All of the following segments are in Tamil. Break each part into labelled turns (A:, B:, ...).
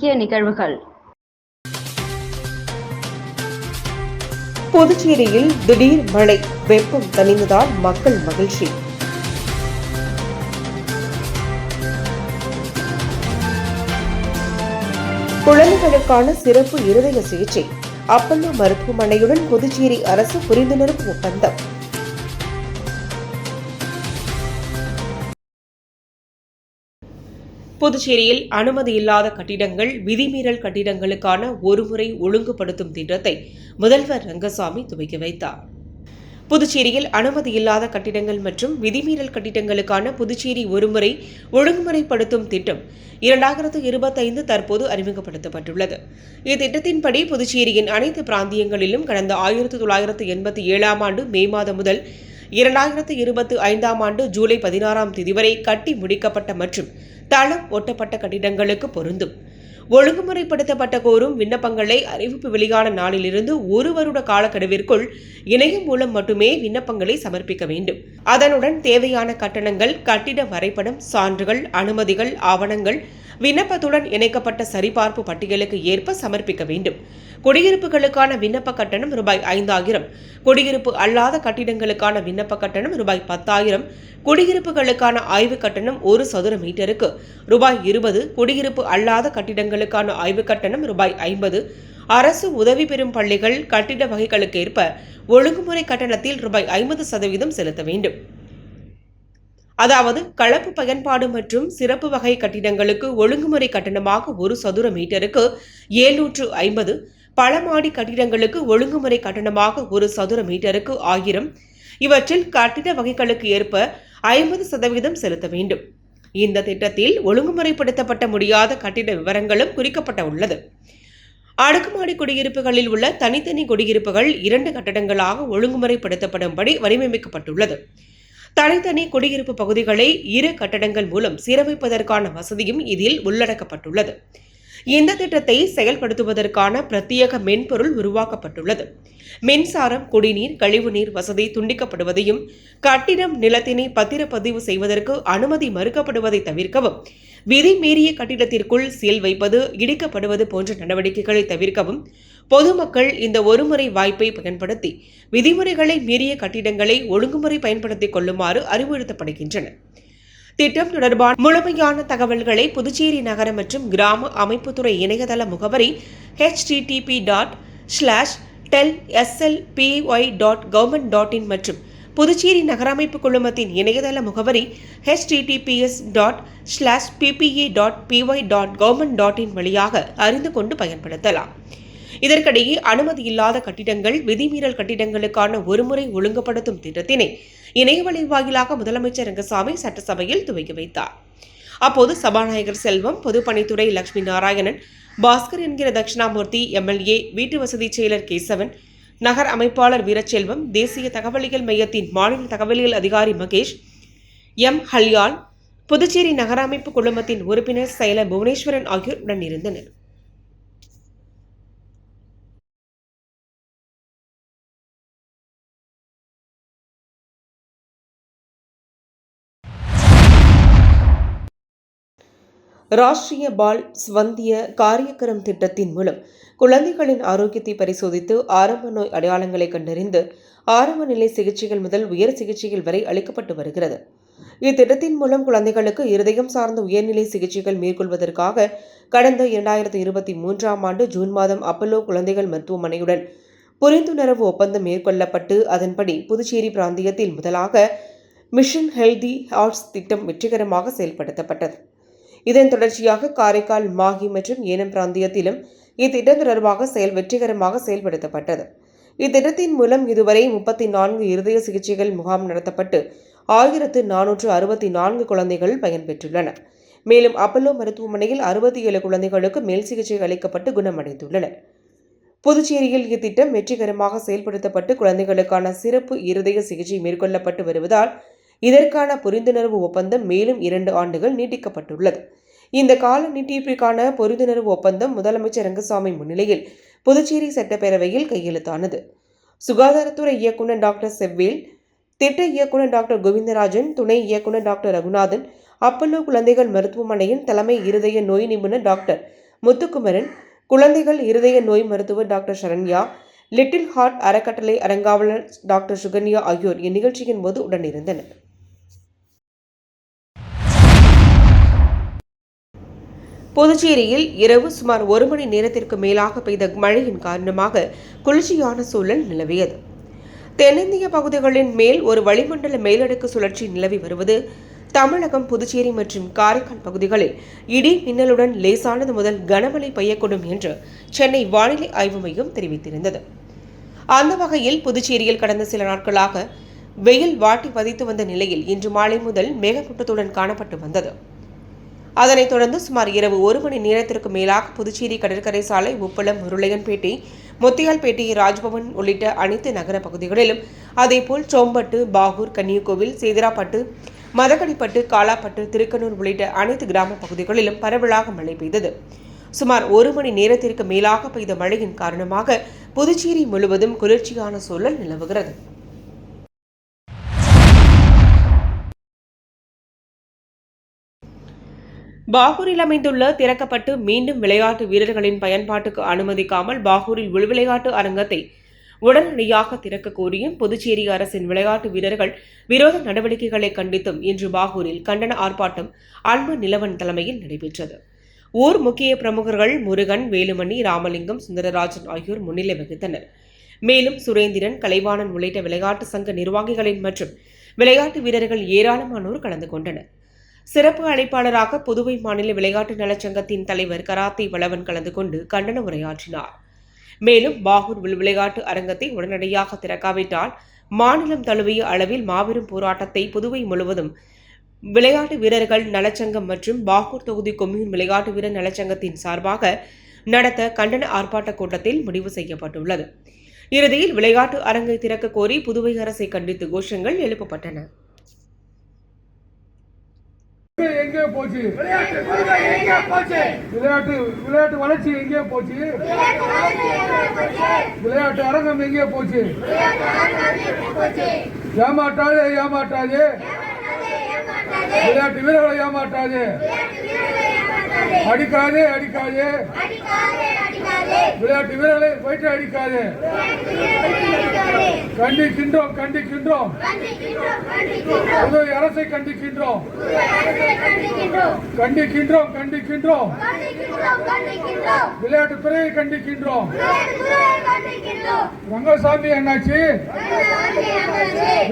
A: முக்கிய நிகழ்வுகள் புதுச்சேரியில் திடீர் மழை வெப்பம் தணிந்ததால் மக்கள் மகிழ்ச்சி குழந்தைகளுக்கான சிறப்பு இருதய சிகிச்சை அப்பல்லோ மருத்துவமனையுடன் புதுச்சேரி அரசு புரிந்துணர்வு ஒப்பந்தம் புதுச்சேரியில் அனுமதி இல்லாத கட்டிடங்கள் விதிமீறல் கட்டிடங்களுக்கான ஒருமுறை ஒழுங்குபடுத்தும் திட்டத்தை முதல்வர் ரங்கசாமி துவக்கி வைத்தார் புதுச்சேரியில் அனுமதி இல்லாத கட்டிடங்கள் மற்றும் விதிமீறல் கட்டிடங்களுக்கான புதுச்சேரி ஒருமுறை ஒழுங்குமுறைப்படுத்தும் திட்டம் இரண்டாயிரத்து இருபத்தைந்து தற்போது அறிமுகப்படுத்தப்பட்டுள்ளது இத்திட்டத்தின்படி புதுச்சேரியின் அனைத்து பிராந்தியங்களிலும் கடந்த ஆயிரத்து தொள்ளாயிரத்து எண்பத்தி ஏழாம் ஆண்டு மே மாதம் முதல் இரண்டாயிரத்து இருபத்தி ஐந்தாம் ஆண்டு ஜூலை பதினாறாம் தேதி வரை கட்டி முடிக்கப்பட்ட மற்றும் தளம் ஒட்டப்பட்ட கட்டிடங்களுக்கு பொருந்தும் ஒழுங்குமுறைப்படுத்தப்பட்ட கோரும் விண்ணப்பங்களை அறிவிப்பு வெளியான நாளிலிருந்து ஒரு வருட காலக்கெடுவிற்குள் இணையம் மூலம் மட்டுமே விண்ணப்பங்களை சமர்ப்பிக்க வேண்டும் அதனுடன் தேவையான கட்டணங்கள் கட்டிட வரைபடம் சான்றுகள் அனுமதிகள் ஆவணங்கள் விண்ணப்பத்துடன் இணைக்கப்பட்ட சரிபார்ப்பு பட்டியலுக்கு ஏற்ப சமர்ப்பிக்க வேண்டும் குடியிருப்புகளுக்கான விண்ணப்ப கட்டணம் ரூபாய் ஐந்தாயிரம் குடியிருப்பு அல்லாத கட்டிடங்களுக்கான விண்ணப்ப கட்டணம் ரூபாய் பத்தாயிரம் குடியிருப்புகளுக்கான ஆய்வு கட்டணம் ஒரு சதுர மீட்டருக்கு ரூபாய் இருபது குடியிருப்பு அல்லாத கட்டிடங்களுக்கான ஆய்வு கட்டணம் ரூபாய் ஐம்பது அரசு உதவி பெறும் பள்ளிகள் கட்டிட வகைகளுக்கு ஏற்ப ஒழுங்குமுறை கட்டணத்தில் ரூபாய் ஐம்பது சதவீதம் செலுத்த வேண்டும் அதாவது கலப்பு பயன்பாடு மற்றும் சிறப்பு வகை கட்டிடங்களுக்கு ஒழுங்குமுறை கட்டணமாக ஒரு சதுர மீட்டருக்கு ஏழ்நூற்று ஐம்பது பழமாடி கட்டிடங்களுக்கு ஒழுங்குமுறை கட்டணமாக ஒரு சதுர மீட்டருக்கு ஆயிரம் இவற்றில் கட்டிட வகைகளுக்கு ஏற்ப ஐம்பது சதவீதம் செலுத்த வேண்டும் இந்த திட்டத்தில் ஒழுங்குமுறைப்படுத்தப்பட்ட முடியாத கட்டிட விவரங்களும் குறிக்கப்பட்ட உள்ளது அடுக்குமாடி குடியிருப்புகளில் உள்ள தனித்தனி குடியிருப்புகள் இரண்டு கட்டடங்களாக ஒழுங்குமுறைப்படுத்தப்படும்படி வடிவமைக்கப்பட்டுள்ளது தனித்தனி குடியிருப்பு பகுதிகளை இரு கட்டடங்கள் மூலம் சீரமைப்பதற்கான வசதியும் இதில் உள்ளடக்கப்பட்டுள்ளது இந்த திட்டத்தை செயல்படுத்துவதற்கான பிரத்யேக மென்பொருள் உருவாக்கப்பட்டுள்ளது மின்சாரம் குடிநீர் கழிவுநீர் வசதி துண்டிக்கப்படுவதையும் கட்டிடம் நிலத்தினை பத்திரப்பதிவு செய்வதற்கு அனுமதி மறுக்கப்படுவதை தவிர்க்கவும் விதி மீறிய கட்டிடத்திற்குள் சீல் வைப்பது இடிக்கப்படுவது போன்ற நடவடிக்கைகளை தவிர்க்கவும் பொதுமக்கள் இந்த ஒருமுறை வாய்ப்பை பயன்படுத்தி விதிமுறைகளை மீறிய கட்டிடங்களை ஒழுங்குமுறை பயன்படுத்திக் கொள்ளுமாறு அறிவுறுத்தப்படுகின்றன திட்டம் தொடர்பான முழுமையான தகவல்களை புதுச்சேரி நகரம் மற்றும் கிராம அமைப்புத்துறை இணையதள முகவரி HTTP dot slash tel SLPY dot government dot in மற்றும் புதுச்சேரி நகரமைப்பு குழுமத்தின் இணையதள முகவரி HTTPS dot slash PPA dot PY dot government dot in வழியாக அறிந்து கொண்டு பயன்படுத்தலாம் இதற்கிடையே அனுமதி இல்லாத கட்டிடங்கள் விதிமீறல் கட்டிடங்களுக்கான ஒருமுறை ஒழுங்குபடுத்தும் திட்டத்தினை இணையவழி வாயிலாக முதலமைச்சர் ரங்கசாமி சட்டசபையில் துவக்கி வைத்தார் அப்போது சபாநாயகர் செல்வம் பொதுப்பணித்துறை லட்சுமி நாராயணன் பாஸ்கர் என்கிற தட்சிணாமூர்த்தி எம்எல்ஏ வீட்டு வசதி செயலர் கேசவன் நகர் அமைப்பாளர் வீரச்செல்வம் தேசிய தகவலியல் மையத்தின் மாநில தகவலியல் அதிகாரி மகேஷ் எம் ஹல்யால் புதுச்சேரி நகர அமைப்பு குழுமத்தின் உறுப்பினர் செயலர் புவனேஸ்வரன் ஆகியோர் உடனிருந்தனர் ராஷ்டிரிய பால் ஸ்வந்திய காரியக்கரம் திட்டத்தின் மூலம் குழந்தைகளின் ஆரோக்கியத்தை பரிசோதித்து ஆரம்ப நோய் அடையாளங்களை கண்டறிந்து ஆரம்ப நிலை சிகிச்சைகள் முதல் உயர் சிகிச்சைகள் வரை அளிக்கப்பட்டு வருகிறது இத்திட்டத்தின் மூலம் குழந்தைகளுக்கு இருதயம் சார்ந்த உயர்நிலை சிகிச்சைகள் மேற்கொள்வதற்காக கடந்த இரண்டாயிரத்தி இருபத்தி மூன்றாம் ஆண்டு ஜூன் மாதம் அப்பல்லோ குழந்தைகள் மருத்துவமனையுடன் புரிந்துணர்வு ஒப்பந்தம் மேற்கொள்ளப்பட்டு அதன்படி புதுச்சேரி பிராந்தியத்தில் முதலாக மிஷன் ஹெல்தி ஹார்ட்ஸ் திட்டம் வெற்றிகரமாக செயல்படுத்தப்பட்டது இதன் தொடர்ச்சியாக காரைக்கால் மாஹி மற்றும் ஏனம் பிராந்தியத்திலும் இத்திட்டம் தொடர்பாக செயல் வெற்றிகரமாக செயல்படுத்தப்பட்டது இத்திட்டத்தின் மூலம் இதுவரை முப்பத்தி நான்கு இருதய சிகிச்சைகள் முகாம் நடத்தப்பட்டு ஆயிரத்து நானூற்று அறுபத்தி நான்கு குழந்தைகள் பயன்பெற்றுள்ளன மேலும் அப்பல்லோ மருத்துவமனையில் அறுபத்தி ஏழு குழந்தைகளுக்கு மேல் சிகிச்சை அளிக்கப்பட்டு குணமடைந்துள்ளனர் புதுச்சேரியில் இத்திட்டம் வெற்றிகரமாக செயல்படுத்தப்பட்டு குழந்தைகளுக்கான சிறப்பு இருதய சிகிச்சை மேற்கொள்ளப்பட்டு வருவதால் இதற்கான புரிந்துணர்வு ஒப்பந்தம் மேலும் இரண்டு ஆண்டுகள் நீட்டிக்கப்பட்டுள்ளது இந்த கால நீட்டிப்பிற்கான பொருந்துணர்வு ஒப்பந்தம் முதலமைச்சர் ரங்கசாமி முன்னிலையில் புதுச்சேரி சட்டப்பேரவையில் கையெழுத்தானது சுகாதாரத்துறை இயக்குநர் டாக்டர் செவ்வேல் திட்ட இயக்குநர் டாக்டர் கோவிந்தராஜன் துணை இயக்குநர் டாக்டர் ரகுநாதன் அப்பல்லோ குழந்தைகள் மருத்துவமனையின் தலைமை இருதய நோய் நிபுணர் டாக்டர் முத்துக்குமரன் குழந்தைகள் இருதய நோய் மருத்துவர் டாக்டர் சரண்யா லிட்டில் ஹார்ட் அறக்கட்டளை அரங்காவலர் டாக்டர் சுகன்யா ஆகியோர் இந்நிகழ்ச்சியின் போது உடனிருந்தனர் புதுச்சேரியில் இரவு சுமார் ஒரு மணி நேரத்திற்கு மேலாக பெய்த மழையின் காரணமாக குளிர்ச்சியான சூழல் நிலவியது தென்னிந்திய பகுதிகளின் மேல் ஒரு வளிமண்டல மேலடுக்கு சுழற்சி நிலவி வருவது தமிழகம் புதுச்சேரி மற்றும் காரைக்கால் பகுதிகளில் இடி மின்னலுடன் லேசானது முதல் கனமழை பெய்யக்கூடும் என்று சென்னை வானிலை ஆய்வு மையம் தெரிவித்திருந்தது அந்த வகையில் புதுச்சேரியில் கடந்த சில நாட்களாக வெயில் வாட்டி பதித்து வந்த நிலையில் இன்று மாலை முதல் மேகக்கூட்டத்துடன் காணப்பட்டு வந்தது அதனைத் தொடர்ந்து சுமார் இரவு ஒரு மணி நேரத்திற்கு மேலாக புதுச்சேரி கடற்கரை சாலை உப்பளம் உருளையன்பேட்டை முத்தியால்பேட்டை ராஜ்பவன் உள்ளிட்ட அனைத்து நகர பகுதிகளிலும் அதேபோல் சோம்பட்டு பாகூர் கன்னியகோவில் சேதராப்பட்டு மதகடிப்பட்டு காலாப்பட்டு திருக்கனூர் உள்ளிட்ட அனைத்து கிராம பகுதிகளிலும் பரவலாக மழை பெய்தது சுமார் ஒரு மணி நேரத்திற்கு மேலாக பெய்த மழையின் காரணமாக புதுச்சேரி முழுவதும் குளிர்ச்சியான சூழல் நிலவுகிறது பாகூரில் அமைந்துள்ள திறக்கப்பட்டு மீண்டும் விளையாட்டு வீரர்களின் பயன்பாட்டுக்கு அனுமதிக்காமல் பாகூரில் உள்விளையாட்டு அரங்கத்தை உடனடியாக திறக்க கோரியும் புதுச்சேரி அரசின் விளையாட்டு வீரர்கள் விரோத நடவடிக்கைகளை கண்டித்தும் இன்று பாகூரில் கண்டன ஆர்ப்பாட்டம் அன்பு நிலவன் தலைமையில் நடைபெற்றது ஊர் முக்கிய பிரமுகர்கள் முருகன் வேலுமணி ராமலிங்கம் சுந்தரராஜன் ஆகியோர் முன்னிலை வகித்தனர் மேலும் சுரேந்திரன் கலைவாணன் உள்ளிட்ட விளையாட்டு சங்க நிர்வாகிகளின் மற்றும் விளையாட்டு வீரர்கள் ஏராளமானோர் கலந்து கொண்டனர் சிறப்பு அழைப்பாளராக புதுவை மாநில விளையாட்டு நலச்சங்கத்தின் தலைவர் கராத்தே வளவன் கலந்து கொண்டு கண்டன உரையாற்றினார் மேலும் பாகூர் விளையாட்டு அரங்கத்தை உடனடியாக திறக்காவிட்டால் மாநிலம் தழுவிய அளவில் மாபெரும் போராட்டத்தை புதுவை முழுவதும் விளையாட்டு வீரர்கள் நலச்சங்கம் மற்றும் பாகூர் தொகுதி கொம்யூன் விளையாட்டு வீரர் நலச்சங்கத்தின் சார்பாக நடத்த கண்டன ஆர்ப்பாட்டக் கூட்டத்தில் முடிவு செய்யப்பட்டுள்ளது இறுதியில் விளையாட்டு அரங்கை திறக்க கோரி புதுவை அரசை கண்டித்து கோஷங்கள் எழுப்பப்பட்டன எங்கே போச்சு விளையாட்டு விளையாட்டு வளர்ச்சி எங்கே போச்சு விளையாட்டு அரங்கம் எங்கே போச்சு ஏமாற்றாதே ஏமாற்றாதே விளையாட்டு வீரர்களை ஏமாற்றாதே அடிக்காதே அடிக்காதே விளையாட்டு வீரர்களை போயிட்டு அடிக்காதே கண்டிக்கின்றோம் கண்டிக்கின்றோம் புதுவை அரசை கண்டிக்கின்றோம் கண்டிக்கின்றோம் கண்டிக்கின்றோம் விளையாட்டுத் துறையை கண்டிக்கின்றோம் ரங்கசாமி என்னாச்சு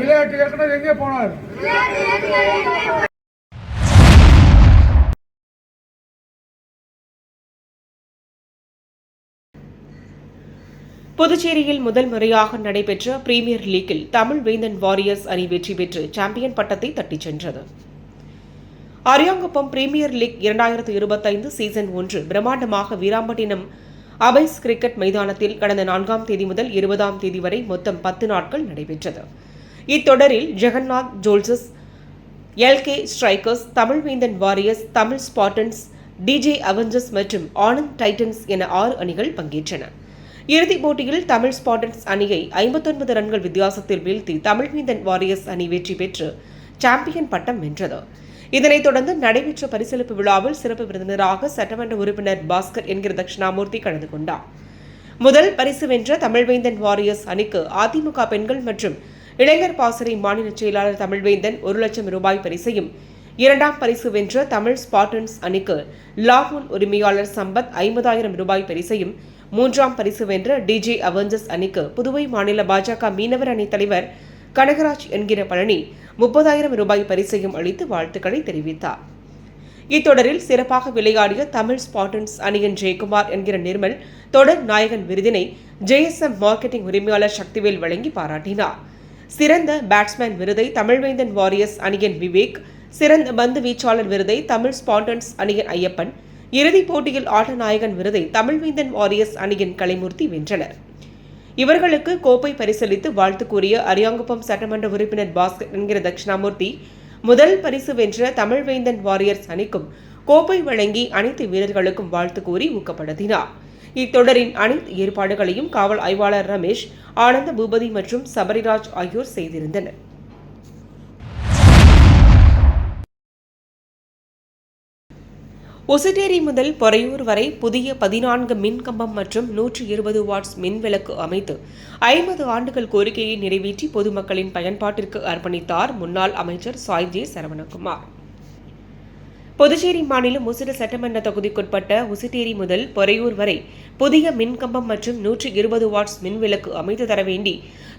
A: விளையாட்டு இயக்குனர் எங்கே போனார் புதுச்சேரியில் முதல் முறையாக நடைபெற்ற பிரீமியர் லீக்கில் தமிழ் வேந்தன் வாரியர்ஸ் அணி வெற்றி பெற்று சாம்பியன் பட்டத்தை தட்டிச் சென்றது அரியாங்குப்பம் பிரீமியர் லீக் இரண்டாயிரத்து இருபத்தைந்து சீசன் ஒன்று பிரம்மாண்டமாக வீராம்பட்டினம் அபைஸ் கிரிக்கெட் மைதானத்தில் கடந்த நான்காம் தேதி முதல் இருபதாம் தேதி வரை மொத்தம் பத்து நாட்கள் நடைபெற்றது இத்தொடரில் ஜெகநாத் ஜோல்சஸ் LK strikers Tamilvendhan warriors Tamil spartans DJ avengers மற்றும் ஆனந்த் டைட்டன்ஸ் என ஆறு அணிகள் பங்கேற்றன இறுதிப் போட்டியில் தமிழ் ஸ்பாட்டன்ஸ் அணியை ஐம்பத்தொன்பது ரன்கள் வித்தியாசத்தில் வீழ்த்தி தமிழ் மீதன் வாரியர்ஸ் அணி வெற்றி பெற்று சாம்பியன் பட்டம் வென்றது இதனைத் தொடர்ந்து நடைபெற்ற பரிசளிப்பு விழாவில் சிறப்பு விருந்தினராக சட்டமன்ற உறுப்பினர் பாஸ்கர் என்கிற தட்சிணாமூர்த்தி கலந்து கொண்டார் முதல் பரிசு வென்ற தமிழ்வேந்தன் வாரியர்ஸ் அணிக்கு அதிமுக பெண்கள் மற்றும் இளைஞர் பாசறை மாநில செயலாளர் தமிழ்வேந்தன் ஒரு லட்சம் ரூபாய் பரிசையும் இரண்டாம் பரிசு வென்ற தமிழ் ஸ்பாட்டன்ஸ் அணிக்கு லாகூன் உரிமையாளர் சம்பத் ஐம்பதாயிரம் ரூபாய் பரிசையும் மூன்றாம் பரிசு வென்ற டிஜே அவெஞ்சர்ஸ் அணிக்கு புதுவை மாநில பாஜக மீனவர் அணி தலைவர் கனகராஜ் என்கிற பழனி முப்பதாயிரம் ரூபாய் பரிசையும் அளித்து வாழ்த்துக்களை தெரிவித்தார் இத்தொடரில் சிறப்பாக விளையாடிய தமிழ் ஸ்பாட்டன்ஸ் அணியின் ஜெயக்குமார் என்கிற நிர்மல் தொடர் நாயகன் விருதினை ஜேஎஸ்எம் மார்க்கெட்டிங் உரிமையாளர் சக்திவேல் வழங்கி பாராட்டினார் சிறந்த பேட்ஸ்மேன் விருதை தமிழ்வேந்தன் வாரியர்ஸ் அணியின் விவேக் சிறந்த பந்து வீச்சாளர் விருதை தமிழ் ஸ்பாண்டன்ஸ் அணியின் ஐயப்பன் இறுதிப் போட்டியில் ஆட்டநாயகன் விருதை தமிழ்வேந்தன் வாரியர்ஸ் அணியின் கலைமூர்த்தி வென்றனர் இவர்களுக்கு கோப்பை பரிசளித்து வாழ்த்து கூறிய அரியாங்குப்பம் சட்டமன்ற உறுப்பினர் பாஸ்கர் என்கிற தட்சிணாமூர்த்தி முதல் பரிசு வென்ற தமிழ்வேந்தன் வாரியர்ஸ் அணிக்கும் கோப்பை வழங்கி அனைத்து வீரர்களுக்கும் வாழ்த்து கூறி ஊக்கப்படுத்தினார் இத்தொடரின் அனைத்து ஏற்பாடுகளையும் காவல் ஆய்வாளர் ரமேஷ் ஆனந்த பூபதி மற்றும் சபரிராஜ் ஆகியோர் செய்திருந்தனர் ஒசுட்டேரி முதல் பொறையூர் வரை புதிய பதினான்கு மின்கம்பம் மற்றும் நூற்றி இருபது வாட்ஸ் மின்விளக்கு அமைத்து ஐம்பது ஆண்டுகள் கோரிக்கையை நிறைவேற்றி பொதுமக்களின் பயன்பாட்டிற்கு அர்ப்பணித்தார் முன்னாள் அமைச்சர் சாய் ஜே சரவணகுமார் புதுச்சேரி மாநிலம் உசிறு சட்டமன்ற தொகுதிக்குட்பட்ட உசிட்டேரி முதல் பொறையூர் வரை புதிய மின்கம்பம் மற்றும் நூற்றி இருபது வாட்ஸ் மின்விளக்கு அமைத்து தர வேண்டி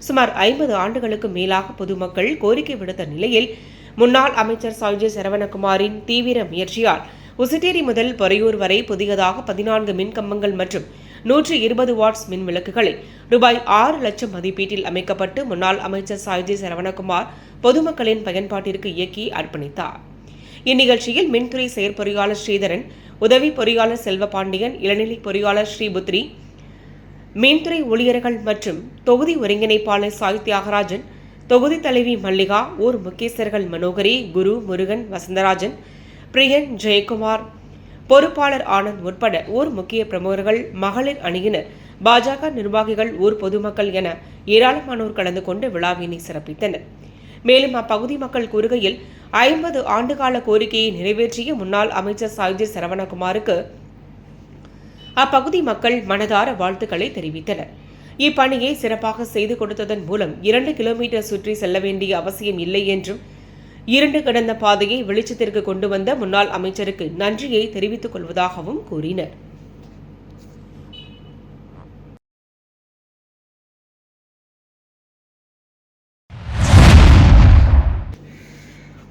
A: சுமார் ஐம்பது ஆண்டுகளுக்கு மேலாக பொதுமக்கள் கோரிக்கை விடுத்த நிலையில் முன்னாள் அமைச்சர் சாய் ஜே சரவணகுமாரின் தீவிர முயற்சியால் உசிட்டேரி முதல் பொறையூர் வரை புதியதாக பதினான்கு மின்கம்பங்கள் மற்றும் நூற்றி இருபது வாட்ஸ் மின் விளக்குகளை ரூபாய் ஆறு லட்சம் மதிப்பீட்டில் அமைக்கப்பட்டு முன்னாள் அமைச்சர் சாயுஜி சரவணகுமார் பொதுமக்களின் பயன்பாட்டிற்கு இயக்கி அர்ப்பணித்தார் இந்நிகழ்ச்சியில் மின்துறை செயற்பொறியாளர் ஸ்ரீதரன் உதவி பொறியாளர் செல்வபாண்டியன் இளநிலை பொறியாளர் ஸ்ரீபுத்ரி மின்துறை ஊழியர்கள் மற்றும் தொகுதி ஒருங்கிணைப்பாளர் சாய் தியாகராஜன் தொகுதி தலைவி மல்லிகா ஊர் முக்கியஸ்தர்கள் மனோகரி குரு முருகன் வசந்தராஜன் பிரியன் ஜெயக்குமார் பொறுப்பாளர் ஆனந்த் உட்பட ஊர் முக்கிய பிரமுகர்கள் மகளிர் அணியினர் பாஜக நிர்வாகிகள் ஊர் பொதுமக்கள் என ஏராளமானோர் கலந்து கொண்டு விழாவினை சிறப்பித்தனர் மேலும் அப்பகுதி மக்கள் கூறுகையில் ஐம்பது ஆண்டுகால கோரிக்கையை நிறைவேற்றிய முன்னாள் அமைச்சர் சாயுஜி சரவணகுமாருக்கு அப்பகுதி மக்கள் மனதார வாழ்த்துக்களை தெரிவித்தனர் இப்பணியை சிறப்பாக செய்து கொடுத்ததன் மூலம் இரண்டு கிலோமீட்டர் சுற்றி செல்ல வேண்டிய அவசியம் இல்லை என்றும் இருண்டு கிடந்த பாதையை வெளிச்சத்திற்கு கொண்டு வந்த முன்னாள் அமைச்சருக்கு நன்றியை தெரிவித்துக் கொள்வதாகவும் கூறினர்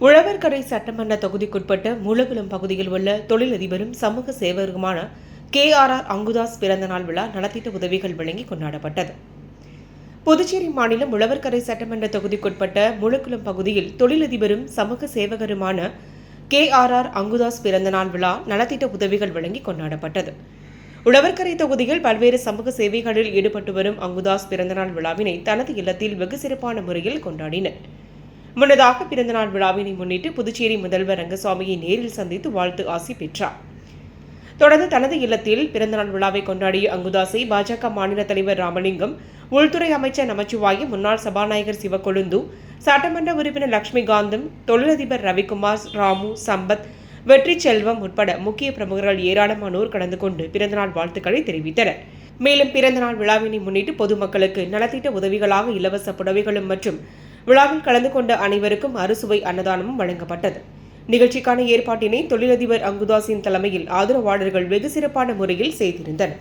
A: உழவர்கரை சட்டமன்ற தொகுதிக்குட்பட்ட மூலகுளம் பகுதியில் உள்ள தொழிலதிபரும் சமூக சேவகருமான கே ஆர் ஆர் அங்குதாஸ் பிறந்தநாள் விழா நலத்திட்ட உதவிகள் வழங்கி கொண்டாடப்பட்டது புதுச்சேரி மாநிலம் உழவர்கரை சட்டமன்ற தொகுதிக்குட்பட்ட முழக்குளம் பகுதியில் தொழிலதிபரும் சமூக சேவகருமான கே ஆர் ஆர் அங்குதாஸ் பிறந்தநாள் விழா நலத்திட்ட உதவிகள் வழங்கி கொண்டாடப்பட்டது உழவர்கரை தொகுதியில் பல்வேறு சமூக சேவைகளில் ஈடுபட்டு வரும் அங்குதாஸ் பிறந்தநாள் விழாவினை தனது இல்லத்தில் வெகு சிறப்பான முறையில் கொண்டாடினர் முன்னதாக பிறந்தநாள் விழாவினை முன்னிட்டு புதுச்சேரி முதல்வர் ரங்கசாமியை நேரில் சந்தித்து வாழ்த்து ஆசி பெற்றார் தொடர்ந்து தனது இல்லத்தில் பிறந்தநாள் விழாவை கொண்டாடிய அங்குதாசை பாஜக மாநில தலைவர் ராமலிங்கம் உள்துறை அமைச்சர் நமச்சிவாயம் முன்னாள் சபாநாயகர் சிவகொழுந்து சட்டமன்ற உறுப்பினர் லட்சுமி காந்தம் தொழிலதிபர் ரவிக்குமார் ராமு சம்பத் வெற்றி செல்வம் உட்பட முக்கிய பிரமுகர்கள் ஏராளமானோர் கலந்து கொண்டு பிறந்தநாள் வாழ்த்துக்களை தெரிவித்தனர் மேலும் பிறந்தநாள் விழாவினை முன்னிட்டு பொதுமக்களுக்கு நலத்திட்ட உதவிகளாக இலவச புடவைகளும் மற்றும் விழாவில் கலந்து கொண்ட அனைவருக்கும் அறுசுவை அன்னதானமும் வழங்கப்பட்டது நிகழ்ச்சிக்கான ஏற்பாட்டினை தொழிலதிபர் அங்குதாசின் தலைமையில் ஆதரவாளர்கள் வெகு சிறப்பான முறையில் செய்திருந்தனர்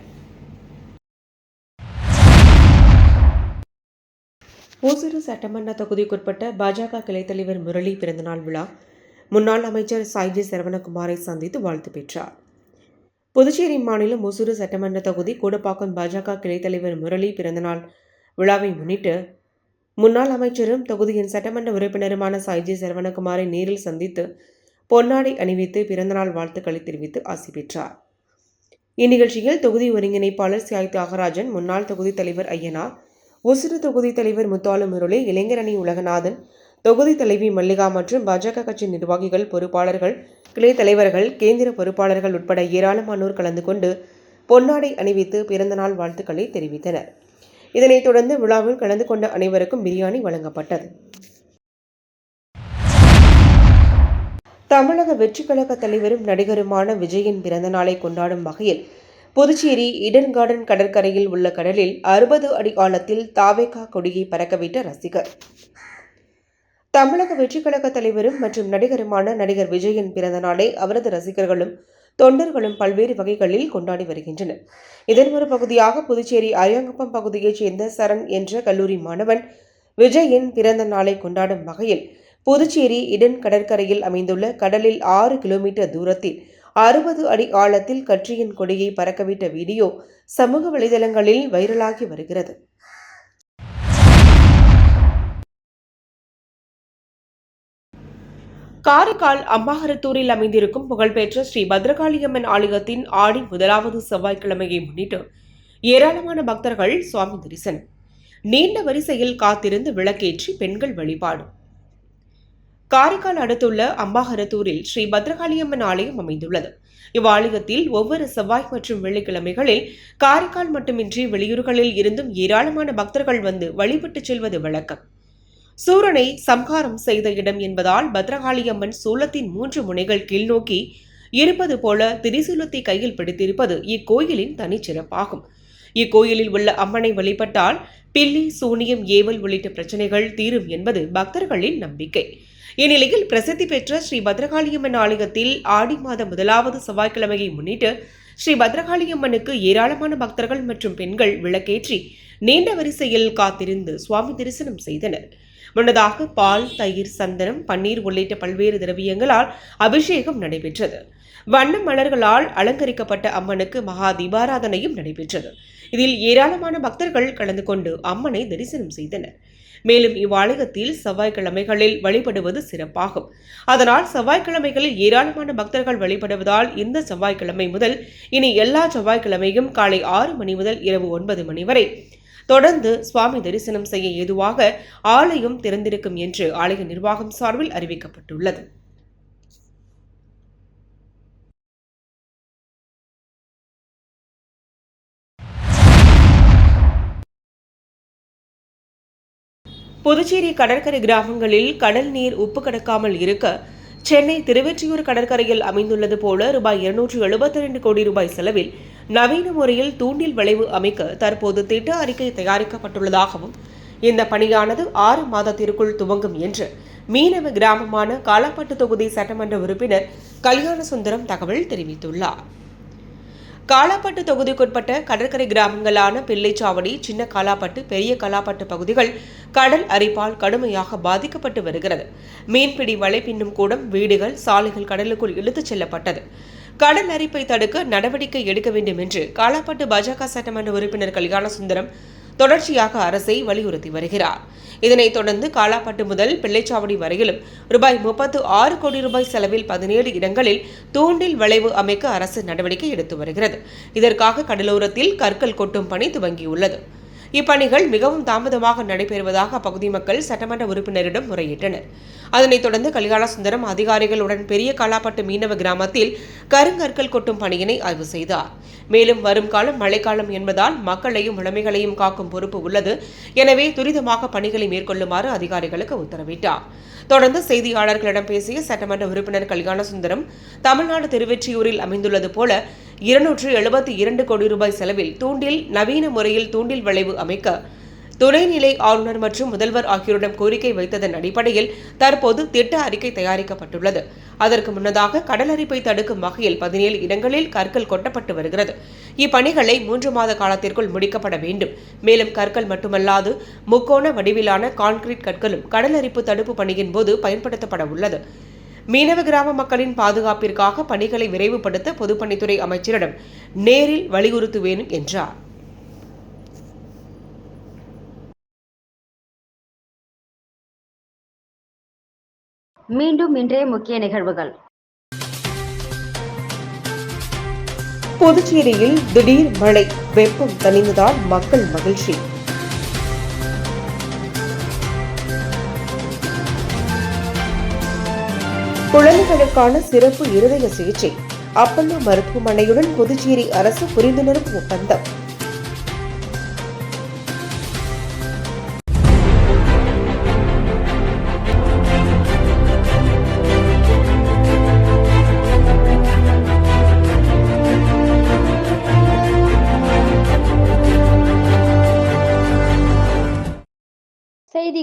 A: ஓசூரு சட்டமன்ற தொகுதிக்குட்பட்ட பாஜக கிளைத்தலைவர் முரளி பிறந்தநாள் விழா முன்னாள் அமைச்சர் சாய்ஜி சரவணகுமாரை சந்தித்து வாழ்த்து பெற்றார் புதுச்சேரி மாநிலம் ஒசூரு சட்டமன்ற தொகுதி கூடப்பாக்கம் பாஜக கிளைத்தலைவர் முரளி பிறந்தநாள் விழாவை முன்னிட்டு முன்னாள் அமைச்சரும் தொகுதியின் சட்டமன்ற உறுப்பினருமான சாய்ஜி சரவணகுமாரை நேரில் சந்தித்து பொன்னாடை அணிவித்து பிறந்தநாள் வாழ்த்துக்களை தெரிவித்து ஆசி பெற்றார் இந்நிகழ்ச்சியில் தொகுதி ஒருங்கிணைப்பாளர் சியாய் தியாகராஜன் முன்னாள் தொகுதி தலைவர் ஐயனார் உசிறு தொகுதி தலைவர் முத்தாலு முரளி இளைஞரணி உலகநாதன் தொகுதி தலைவி மல்லிகா மற்றும் பாஜக கட்சி நிர்வாகிகள் பொறுப்பாளர்கள் கிளை தலைவர்கள் கேந்திர பொறுப்பாளர்கள் உட்பட ஏராளமானோர் கலந்து கொண்டு பொன்னாடை அணிவித்து பிறந்தநாள் வாழ்த்துக்களை தெரிவித்தனர் இதனைத் தொடர்ந்து விழாவில் கலந்து கொண்ட அனைவருக்கும் பிரியாணி வழங்கப்பட்டது தமிழக வெற்றிக் கழக தலைவரும் நடிகருமான விஜயின் பிறந்தநாளை கொண்டாடும் வகையில் புதுச்சேரி இடன் கார்டன் கடற்கரையில் உள்ள கடலில் அறுபது அடி ஆழத்தில் தாவேகா கொடியை பறக்கவிட்ட ரசிகர் தமிழக வெற்றிக்கழக தலைவரும் மற்றும் நடிகருமான நடிகர் விஜயின் பிறந்த நாளை அவரது ரசிகர்களும் தொண்டர்களும் பல்வேறு வகைகளில் கொண்டாடி வருகின்றனர் இதன் ஒரு பகுதியாக புதுச்சேரி அரியாங்குப்பம் பகுதியைச் சேர்ந்த சரண் என்ற கல்லூரி மாணவன் விஜயின் பிறந்த நாளை கொண்டாடும் வகையில் புதுச்சேரி இடன் கடற்கரையில் அமைந்துள்ள கடலில் ஆறு கிலோமீட்டர் தூரத்தில் அறுபது அடி ஆழத்தில் கட்சியின் கொடியை பறக்கவிட்ட வீடியோ சமூக வலைதளங்களில் வைரலாகி வருகிறது காரைக்கால் அம்பாகரத்தூரில் அமைந்திருக்கும் புகழ்பெற்ற ஸ்ரீ பத்ரகாளியம்மன் ஆலயத்தின் ஆடி முதலாவது செவ்வாய்க்கிழமையை முன்னிட்டு ஏராளமான பக்தர்கள் சுவாமி தரிசனம் நீண்ட வரிசையில் காத்திருந்து விளக்கேற்றி பெண்கள் வழிபாடு காரைக்கால் அடுத்துள்ள அம்பாகரத்தூரில் ஸ்ரீ பத்ரகாளியம்மன் ஆலயம் அமைந்துள்ளது இவ்வாலயத்தில் ஒவ்வொரு செவ்வாய் மற்றும் வெள்ளிக்கிழமைகளில் காரைக்கால் மட்டுமின்றி வெளியூர்களில் இருந்தும் ஏராளமான பக்தர்கள் வந்து வழிபட்டுச் செல்வது வழக்கம் சூரனை சம்ஹாரம் செய்த இடம் என்பதால் பத்ரகாளியம்மன் சூலத்தின் மூன்று முனைகள் கீழ்நோக்கி இருப்பது போல திரிசூலத்தை கையில் பிடித்திருப்பது இக்கோயிலின் தனிச்சிறப்பாகும் இக்கோயிலில் உள்ள அம்மனை வழிபட்டால் பில்லி சூனியம் ஏவல் உள்ளிட்ட பிரச்சனைகள் தீரும் என்பது பக்தர்களின் நம்பிக்கை இந்நிலையில் பிரசித்தி பெற்ற ஸ்ரீ பத்ரகாளியம்மன் ஆலயத்தில் ஆடி மாத முதலாவது செவ்வாய்க்கிழமையை முன்னிட்டு ஸ்ரீ பத்ரகாளியம்மனுக்கு ஏராளமான பக்தர்கள் மற்றும் பெண்கள் விளக்கேற்றி நீண்ட வரிசையில் காத்திருந்து சுவாமி தரிசனம் செய்தனர் முன்னதாக பால் தயிர் சந்தனம் பன்னீர் உள்ளிட்ட பல்வேறு திரவியங்களால் அபிஷேகம் நடைபெற்றது வண்ண மலர்களால் அலங்கரிக்கப்பட்ட அம்மனுக்கு மகா தீபாராதனையும் நடைபெற்றது இதில் ஏராளமான பக்தர்கள் கலந்து கொண்டு அம்மனை தரிசனம் செய்தனர் மேலும் இவ்வாலயத்தில் செவ்வாய்க்கிழமைகளில் வழிபடுவது சிறப்பாகும் அதனால் செவ்வாய்க்கிழமைகளில் ஏராளமான பக்தர்கள் வழிபடுவதால் இந்த செவ்வாய்க்கிழமை முதல் இனி எல்லா செவ்வாய்க்கிழமையும் காலை ஆறு மணி முதல் இரவு ஒன்பது மணி வரை தொடர்ந்து சுவாமி தரிசனம் செய்ய ஏதுவாக ஆலயம் திறந்திருக்கும் என்று ஆலய நிர்வாகம் சார்பில் அறிவிக்கப்பட்டுள்ளது புதுச்சேரி கடற்கரை கிராமங்களில் கடல் நீர் உப்பு கடக்காமல் இருக்க சென்னை திருவெற்றியூர் கடற்கரையில் அமைந்துள்ளது போல ரூபாய் இருநூற்று எழுபத்தி ரெண்டு கோடி ரூபாய் செலவில் நவீன முறையில் தூண்டில் விளைவு அமைக்க தற்போது திட்ட அறிக்கை தயாரிக்கப்பட்டுள்ளதாகவும் இந்த பணியானது ஆறு மாதத்திற்குள் துவங்கும் என்று மீனவ கிராமமான காலாப்பட்டு தொகுதி சட்டமன்ற உறுப்பினர் கல்யாண தகவல் தெரிவித்துள்ளார் காலாப்பட்டு தொகுதிக்குட்பட்ட கடற்கரை கிராமங்களான பிள்ளைச்சாவடி சின்ன காலாப்பட்டு பெரிய காலாப்பட்டு பகுதிகள் கடல் அரிப்பால் கடுமையாக பாதிக்கப்பட்டு வருகிறது மீன்பிடி வலை பின்னும் கூடம் வீடுகள் சாலைகள் கடலுக்குள் இழுத்துச் செல்லப்பட்டது கடல் அரிப்பை தடுக்க நடவடிக்கை எடுக்க வேண்டும் என்று காலாப்பட்டு பாஜக சட்டமன்ற உறுப்பினர் கல்யாண சுந்தரம் தொடர்ச்சியாக அரசை வலியுறுத்தி வருகிறார் இதனைத் தொடர்ந்து காலாப்பட்டு முதல் பிள்ளைச்சாவடி வரையிலும் ரூபாய் முப்பத்து ஆறு கோடி ரூபாய் செலவில் பதினேழு இடங்களில் தூண்டில் வளைவு அமைக்க அரசு நடவடிக்கை எடுத்து வருகிறது இதற்காக கடலோரத்தில் கற்கள் கொட்டும் பணி துவங்கியுள்ளது இப்பணிகள் மிகவும் தாமதமாக நடைபெறுவதாக அப்பகுதி மக்கள் சட்டமன்ற உறுப்பினரிடம் முறையிட்டனர் அதனைத் தொடர்ந்து கலிகாலசுந்தரம் அதிகாரிகளுடன் பெரிய காலாப்பட்டு மீனவ கிராமத்தில் கருங்கற்கள் கொட்டும் பணியினை ஆய்வு செய்தார் மேலும் வரும் காலம் மழைக்காலம் என்பதால் மக்களையும் உடைமைகளையும் காக்கும் பொறுப்பு உள்ளது எனவே துரிதமாக பணிகளை மேற்கொள்ளுமாறு அதிகாரிகளுக்கு உத்தரவிட்டார் தொடர்ந்து செய்தியாளர்களிடம் பேசிய சட்டமன்ற உறுப்பினர் கல்யாணசுந்தரம் தமிழ்நாடு திருவெற்றியூரில் அமைந்துள்ளது போல இருநூற்று எழுபத்தி இரண்டு கோடி ரூபாய் செலவில் தூண்டில் நவீன முறையில் தூண்டில் வளைவு அமைக்க துணைநிலை ஆளுநர் மற்றும் முதல்வர் ஆகியோரிடம் கோரிக்கை வைத்ததன் அடிப்படையில் தற்போது திட்ட அறிக்கை தயாரிக்கப்பட்டுள்ளது அதற்கு முன்னதாக கடலரிப்பை தடுக்கும் வகையில் பதினேழு இடங்களில் கற்கள் கொட்டப்பட்டு வருகிறது இப்பணிகளை மூன்று மாத காலத்திற்குள் முடிக்கப்பட வேண்டும் மேலும் கற்கள் மட்டுமல்லாது முக்கோண வடிவிலான கான்கிரீட் கற்களும் கடலரிப்பு தடுப்பு பணியின் போது பயன்படுத்தப்பட உள்ளது மீனவ கிராம மக்களின் பாதுகாப்பிற்காக பணிகளை விரைவுபடுத்த பொதுப்பணித்துறை அமைச்சரிடம் நேரில் வலியுறுத்துவேன் என்றார் மீண்டும் இன்றைய முக்கிய நிகழ்வுகள் புதுச்சேரியில் திடீர் மழை வெப்பம் தணிந்ததால் மக்கள் மகிழ்ச்சி குழந்தைகளுக்கான சிறப்பு இருதய சிகிச்சை அப்பல்லோ மருத்துவமனையுடன் புதுச்சேரி அரசு புரிந்துணர்வு ஒப்பந்தம்